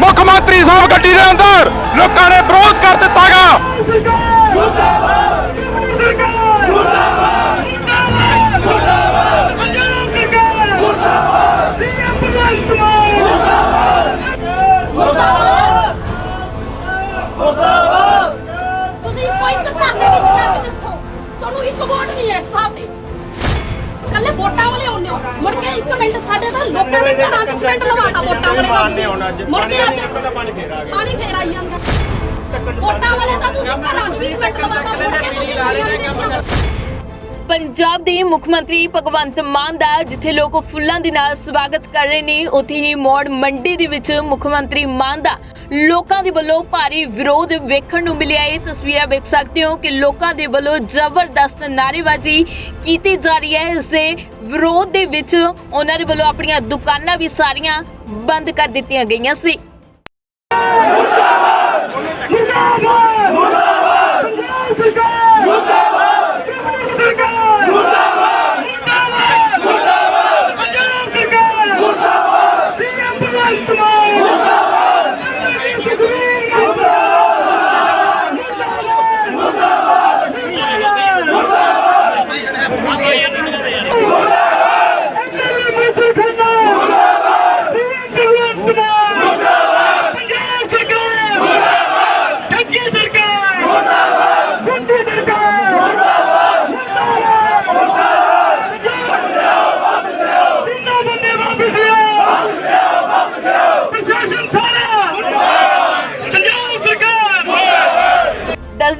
ਮੁੱਖ ਮੰਤਰੀ ਸਾਹਿਬ ਗੱਡੀ ਦੇ ਅੰਦਰ ਲੋਕਾਂ ਨੇ ਵਿਰੋਧ ਕਰ ਦਿੱਤਾਗਾ ਤੁਸੀਂ ਕੋਈ ਘਰ ਦੇ ਵਿੱਚ ਜਾ ਕੇ ਦੇਖੋ। ਤੁਹਾਨੂੰ ਇੱਕ ਵੋਟ ਨਹੀਂ ਹੈ ਇਸ ਕੱਲੇ ਵੋਟਾਂ ਵਾਲੇ ਆਉਂਦੇ ਹੋ। ਮੁੜ ਕੇ ਇੱਕ ਮਿੰਟ ਸਾਡੇ ਤਾਂ ਲੋਕਾਂ ਦੇ ਘਰਾਂ 'ਚ ਸਿਮੈਂਟ ਲਵਾਤਾ ਵੋਟਾਂ ਵਾਲੇ ਦਾ ਮੁੜ ਕੇ ਅੱਜ ਪਾਣੀ ਫੇਰ ਆਈ ਜਾਂਦਾ। ਵੋਟਾਂ ਵਾਲੇ ਤਾਂ ਤੁਸੀਂ ਘਰਾਂ 'ਚ ਵੀ ਸਿਮੈਂਟ ਲਵਾਤਾ, ਮੁੜ ਕੇ ਤੁਸੀਂ ਗਲੀਆਂ ਪੰਜਾਬ ਦੇ ਮੁੱਖ ਮੰਤਰੀ ਭਗਵੰਤ ਮਾਨ ਦਾ ਜਿੱਥੇ ਲੋਕ ਫੁੱਲਾਂ ਦੇ ਨਾਲ ਸਵਾਗਤ ਕਰ ਰਹੇ ਨੇ, ਉੱਥੇ ਹੀ ਮੌੜ ਮੰਡੀ ਦੇ ਵਿੱਚ ਮੁੱਖ ਮੰਤਰੀ ਮਾਨ ਦਾ ਲੋਕਾਂ ਦੇ ਵੱਲੋਂ ਭਾਰੀ ਵਿਰੋਧ ਵੇਖਣ ਨੂੰ ਮਿਲਿਆ। ਇਹ ਤਸਵੀਰਾਂ ਵੇਖ ਸਕਦੇ ਹੋ ਕਿ ਲੋਕਾਂ ਦੇ ਵੱਲੋਂ ਜ਼ਬਰਦਸਤ ਨਾਅਰੇਬਾਜ਼ੀ ਕੀਤੀ ਜਾ ਰਹੀ ਹੈ। ਇਸ ਦੇ ਵਿਰੋਧ ਦੇ ਵਿੱਚ ਉਹਨਾਂ ਦੇ ਵੱਲੋਂ ਆਪਣੀਆਂ ਦੁਕਾਨਾਂ ਵੀ ਸਾਰੀਆਂ ਬੰਦ ਕਰ ਦਿੱਤੀਆਂ ਗਈਆਂ ਸੀ। ਪ੍ਰਸ਼ਾਸਨ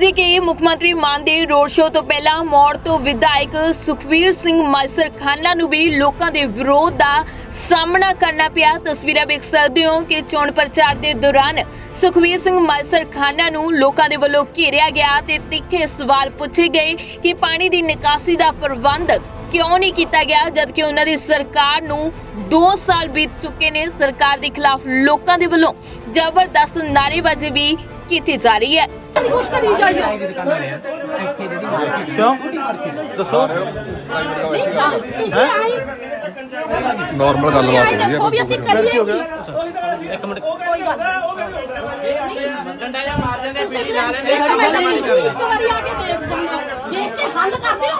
ਦੱਸਦੀ ਕਿ ਮੁੱਖ ਮੰਤਰੀ ਮਾਨ ਦੇ ਰੋਡ ਸ਼ੋਅ ਤੋਂ ਪਹਿਲਾਂ ਮੌੜ ਤੋਂ ਵਿਧਾਇਕ ਸੁਖਵੀਰ ਸਿੰਘ ਮਾਸਰ ਖਾਨਾ ਨੂੰ ਵੀ ਲੋਕਾਂ ਦੇ ਵਿਰੋਧ ਦਾ ਸਾਹਮਣਾ ਕਰਨਾ ਪਿਆ। ਤਸਵੀਰਾਂ ਵੇਖ ਸਕਦੇ ਹੋ ਕਿ ਚੋਣ ਪ੍ਰਚਾਰ ਦੇ ਦੌਰਾਨ ਸੁਖਵੀਰ ਸਿੰਘ ਮਾਸਰ ਖਾਨਾ ਨੂੰ ਲੋਕਾਂ ਦੇ ਵੱਲੋਂ ਘੇਰਿਆ ਗਿਆ ਤੇ ਤਿੱਖੇ ਸਵਾਲ ਪੁੱਛੇ ਗਏ ਕਿ ਪਾਣੀ ਦੀ ਨਿਕਾਸੀ ਦਾ ਪ੍ਰਬੰਧ ਕਿਉਂ ਨਹੀਂ ਕੀਤਾ ਗਿਆ, ਜਦਕਿ ਉਹਨਾਂ ਦੀ ਸਰਕਾਰ ਨੂੰ 2 ਸਾਲ ਬੀਤ ਚੁੱਕੇ ਨੇ। ਸਰਕਾਰ ਦੇ ਖਿਲਾਫ ਲੋਕਾਂ ਦੇ ਵੱਲੋਂ ਜ਼ਬਰਦਸਤ ਨਾਅਰੇਬਾਜ਼ੀ ਵੀ ਕੀਤੀ ਜਾ ਰਹੀ ਹੈ? ਕੁਛ ਕਿਉਂ? ਦੱਸੋ। ਨਹੀਂ ਤਾਂ ਤੁਸੀਂ ਆਏ ਨਾਰਮਲ ਤੁਸੀਂ ਆਏ ਦੇਖੋ ਵੀ ਅਸੀਂ ਕਰੀਏ ਇੱਕ ਮਿੰਟ। ਕੋਈ ਗੱਲ ਡੰਡਾ ਜਾਂ ਮਾਰ ਦਿੰਦੇ ਇੱਕ ਮਿੰਟ ਤੁਸੀਂ ਇੱਕ ਵਾਰੀ ਆ ਕੇ ਦੇਖ ਜਾਂਦੇ ਹੋ ਦੇਖ ਕੇ ਹੱਲ ਕਰਦੇ ਹੋ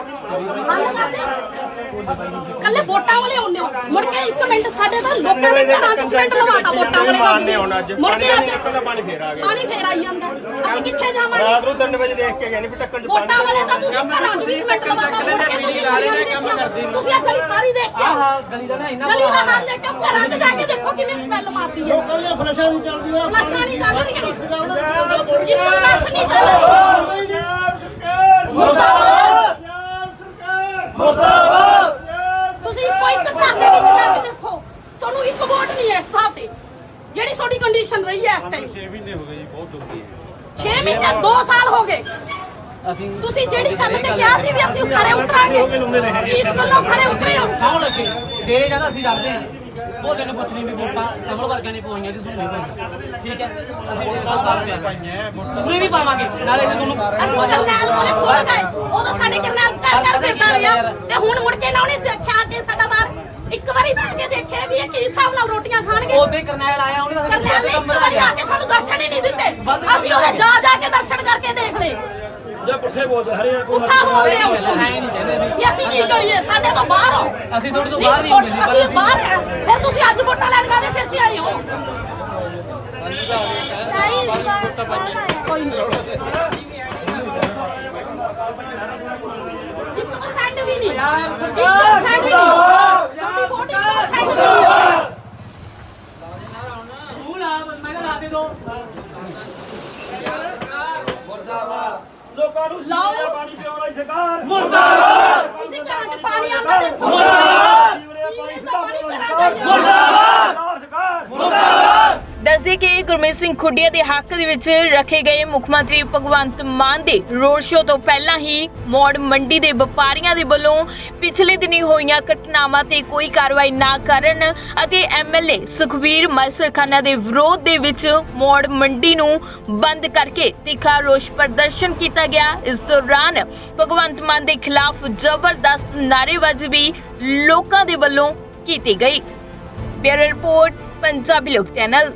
ਹੱਲ ਕਰਦੇ ਹੋ ਕੱਲੇ ਵੋਟਾਂ ਵਾਲੇ ਆਉਂਦੇ ਹੋ। ਮੁੜ ਕੇ ਇੱਕ ਮਿੰਟ ਸਾਡੇ ਤਾਂ ਲੋਕਾਂ ਦੇ ਘਰਾਂ 'ਚ ਸਿਮੈਂਟ ਲਵਾਤਾ ਵੋਟਾਂ ਵਾਲੇ ਦਾ ਮੁੜ ਕੇ ਅੱਜ ਪਾਣੀ ਫੇਰ ਆ ਗਿਆ। ਪਾਣੀ ਫੇਰ ਆਈ ਜਾਂਦਾ। ਅਸੀਂ ਕਿੱਥੇ ਜਾਵਾਂਗੇ? ਰਾਤ ਨੂੰ 3 ਵਜੇ ਦੇਖ ਕੇ ਗਏ ਨੇ ਵੀ ਟੱਕਣ ਚ ਵੋਟਾਂ ਵਾਲੇ ਤਾਂ ਤੁਸੀਂ ਘਰਾਂ 'ਚ ਵੀ ਸਿਮੈਂਟ ਲਵਾਤਾ। ਤੁਸੀਂ ਆ ਗਲੀ ਸਾਰੀ ਦੇਖ ਕੇ ਆਓ। ਗਲੀ ਦਾ ਨਾ ਇੰਨਾ ਗਲੀ ਦਾ ਹਾਲ ਦੇਖ ਕੇ ਘਰਾਂ 'ਚ ਜਾ ਕੇ ਦੇਖੋ ਕਿਵੇਂ ਸਮੈਲ ਮਾਰਦੀ ਹੈ। ਫਲਸ਼ਾਂ ਨਹੀਂ ਚੱਲਦੀਆਂ। ਫਲਸ਼ਾਂ ਨਹੀਂ ਚੱਲ ਰਹੀਆਂ। ਫਲਸ਼ ਨਹੀਂ ਚੱਲ ਰਹੀ ਮੁਰਦਾਬਾਦ ਤੁਸੀਂ ਕੋਈ ਘਰ ਦੇ ਵਿੱਚ ਜਾ ਕੇ ਦੇਖੋ ਤੁਹਾਨੂੰ ਇੱਕ ਵੋਟ ਨਹੀਂ ਹੈ ਇਸ ਹਿਸਾਬ ਤੇ ਜਿਹੜੀ ਤੁਹਾਡੀ ਕੰਡੀਸ਼ਨ ਰਹੀ ਹੈ ਇਸ ਟਾਈਮ 6 ਮਹੀਨੇ ਹੋ ਗਏ ਜੀ ਬਹੁਤ ਦੁਖੀ ਹੈ 6 ਮਹੀਨੇ 2 ਸਾਲ ਹੋ ਗਏ। ਅਸੀਂ ਤੁਸੀਂ ਜਿਹੜੀ ਗੱਲ ਤੇ ਕਿਹਾ ਸੀ ਵੀ ਅਸੀਂ ਖਰੇ ਉਤਰਾਂਗੇ ਇਸ ਗੱਲੋਂ ਖਰੇ ਉਤਰੇ ਹੋ। ਖਾਉਣ ਲੱਗੇ। ਫੇਰ ਜਦ ਅਸੀਂ ਲੜਦੇ ਹਾਂ। ਬੋਲੇ ਨੂੰ ਪੁੱਛਣੀ ਵੀ ਵੋਟਾਂ ਕਮਲ ਵਰਗਿਆਂ ਨੇ ਪਵਾਈਆਂ ਸੀ ਤੁਹਾਨੂੰ ਨਹੀਂ ਪਾਈਆਂ ਠੀਕ ਹੈ? ਅਸੀਂ ਵੋਟਾਂ ਪਾਵਾਂਗੇ ਪੂਰੇ ਵੀ ਪਾਵਾਂਗੇ। ਨਾਲੇ ਤੇ ਤੁਹਾਨੂੰ ਅਸੀਂ ਕਰਨੈਲ ਕੋਲੇ ਖੁੱਲ ਗਏ। ਉਦੋਂ ਸਾਡੇ ਕਰਨੈਲ ਕਰ ਕਰ ਫਿਰਦਾ ਰਿਹਾ। ਤੇ ਹੁਣ ਮੁੜ ਕੇ ਨਾ ਉਹਨੇ ਦੇਖਿਆ ਕਿ ਸਾਡਾ ਬਾਹਰ ਇੱਕ ਵਾਰੀ ਤਾਂ ਆ ਕੇ ਦੇਖਿਆ ਵੀ ਇਹ ਕੀ ਹਿਸਾਬ ਨਾਲ ਰੋਟੀਆਂ ਖਾਣਗੇ। ਉਹਦੇ ਕਰਨੈਲ ਆਇਆ ਉਹਨੇ ਤਾਂ ਕਰਨੈਲ ਨੇ ਇੱਕ ਵਾਰੀ ਆ ਕੇ ਸਾਨੂੰ ਦਰਸ਼ਨ ਹੀ ਨਹੀਂ ਦਿੱਤੇ। ਅਸੀਂ ਉਹਦੇ ਜਾ ਜਾ ਕੇ ਦਰਸ਼ਨ ਕਰਕੇ ਦੇਖ ਲਏ। ਉੱਠਾ ਹੋ ਰਿਹਾ। ਐ ਨਹੀਂ ਕਹਿੰਦੇ ਸੀ ਵੀ ਅਸੀਂ ਕੀ ਕਰੀਏ? ਸਾਡੇ ਤੋਂ ਬਾਹਰ ਹੋ। ਅਸੀਂ ਤੁਹਾਡੇ ਤੋਂ ਬਾਹਰ ਨਹੀਂ ਹੁੰਦੇ ਅਸੀਂ ਬਾਹਰ ਹਾਂ ਫਿਰ ਤੁਸੀਂ ਅੱਜ ਵੋਟਾਂ ਲੈਣ ਕਾਦੇ ਸਿਰ ਤੇ ਆਏ ਹੋ? ਕੋਈ ਨਹੀਂ। ਇੱਕ ਪਰਸੈਂਟ ਵੀ ਨਹੀਂ। ਇੱਕ ਪਰਸੈਂਟ ਵੀ ਨਹੀਂ ਸਾਡੀ ਵੋਟ ਇੱਕ percent ਵੀ ਨਹੀਂ ਤੂੰ ਲਾ ਮੈਂ ਤਾਂ ਲਾ ਦੇ ਦੋ ਲਾਓ। ਪਾਣੀ ਪਿਆਉਣ ਵਾਲੀ ਸਰਕਾਰ ਮੁਰਦਾਬਾਦ। ਤੁਸੀਂ ਘਰਾਂ 'ਚ ਪਾਣੀ ਆਉਂਦਾ ਦੇਖੋ। ਮੁਰਦਾਬਾਦ। ਸੀਵਰੇਜ ਦਾ ਪਾਣੀ ਘਰਾਂ 'ਚ ਮੁਰਦਾਬਾਦ। ਦੱਸਦੇ ਕਿ ਗੁਰਮੀਤ ਸਿੰਘ ਖੁੱਡੀਆ ਦੇ ਹੱਕ ਦੇ ਵਿੱਚ ਰੱਖੇ ਗਏ ਮੁੱਖ ਮੰਤਰੀ ਭਗਵੰਤ ਮਾਨ ਦੇ ਰੋਡ ਸ਼ੋਅ ਤੋਂ ਪਹਿਲਾਂ ਹੀ ਮੌੜ ਮੰਡੀ ਦੇ ਵਪਾਰੀਆਂ ਦੇ ਵੱਲੋਂ ਪਿਛਲੇ ਦਿਨੀ ਹੋਈਆਂ ਘਟਨਾਵਾਂ ਤੇ ਕੋਈ ਕਾਰਵਾਈ ਨਾ ਕਰਨ ਅਤੇ ਐਮਐਲਏ ਸੁਖਵੀਰ ਮਾਸਰਖਾਨਾ ਦੇ ਵਿਰੋਧ ਦੇ ਵਿੱਚ ਮੌੜ ਮੰਡੀ ਨੂੰ ਬੰਦ ਕਰਕੇ ਤਿੱਖਾ ਰੋਸ ਪ੍ਰਦਰਸ਼ਨ ਕੀਤਾ ਗਿਆ। ਇਸ ਦੌਰਾਨ ਭਗਵੰਤ ਮਾਨ ਦੇ ਖਿਲਾਫ ਜ਼ਬਰਦਸਤ ਨਾਅਰੇਬਾਜ਼ੀ ਵੀ ਲੋਕਾਂ ਦੇ ਵੱਲੋਂ ਕੀਤੀ ਗਈ। ਬਿਊਰੋ ਰਿਪੋਰਟ, ਪੰਜਾਬੀ ਲੋਕ ਚੈਨਲ।